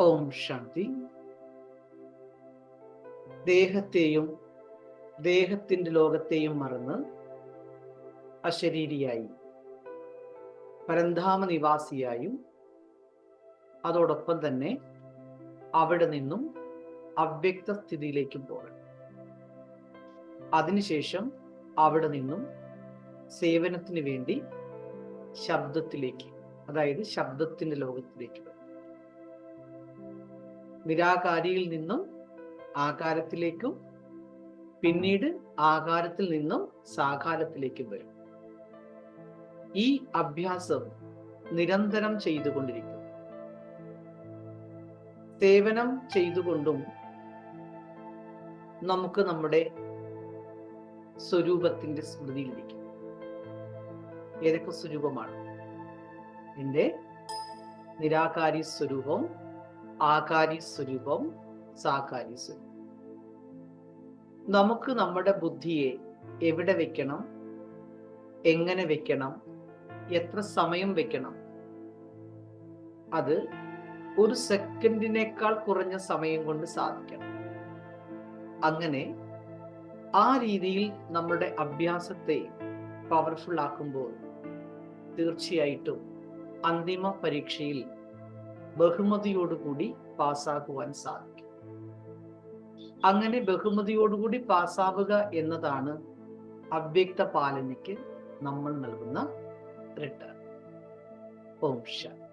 ഓം ശാന്തി ദേഹത്തെയും ദേഹത്തിന്റെ ലോകത്തെയും മറന്ന് അശരീരിയായി. പരന്ധാമ നിവാസിയായും അതോടൊപ്പം തന്നെ അവിടെ നിന്നും അവ്യക്ത സ്ഥിതിയിലേക്കും പോകണം. അതിനുശേഷം അവിടെ നിന്നും സേവനത്തിന് വേണ്ടി ശബ്ദത്തിലേക്ക് അതായത് ശബ്ദത്തിന്റെ ലോകത്തിലേക്ക് നിരാകാരിയിൽ നിന്നും ആകാരത്തിലേക്കും പിന്നീട് ആകാരത്തിൽ നിന്നും സാകാരത്തിലേക്കും വരും. ഈ അഭ്യാസം നിരന്തരം ചെയ്തുകൊണ്ടിരിക്കും സേവനം ചെയ്തുകൊണ്ടും നമുക്ക് നമ്മുടെ സ്വരൂപത്തിന്റെ സ്മൃതിയിലിരിക്കും ഏതൊക്കെ സ്വരൂപമാണ്? എന്റെ നിരാകാരി സ്വരൂപം ആകാരി സ്വരൂപം സാകാരി സ്വരൂപം നമുക്ക് നമ്മുടെ ബുദ്ധിയെ എവിടെ വെക്കണം? എങ്ങനെ വെക്കണം? എത്ര സമയം വെക്കണം? അത് ഒരു സെക്കൻഡിനേക്കാൾ കുറഞ്ഞ സമയം കൊണ്ട് സാധിക്കണം. അങ്ങനെ ആ രീതിയിൽ നമ്മുടെ അഭ്യാസത്തെ പവർഫുൾ ആക്കുമ്പോൾ തീർച്ചയായിട്ടും അന്തിമ പരീക്ഷയിൽ ബഹുമതിയോടുകൂടി പാസ്സാകുവാൻ സാധിക്കും. അങ്ങനെ ബഹുമതിയോടുകൂടി പാസ്സാവുക എന്നതാണ് അവ്യക്ത പാലനയ്ക്ക് നമ്മൾ നൽകുന്ന റിട്ടേൺ ഓം ശാന്തി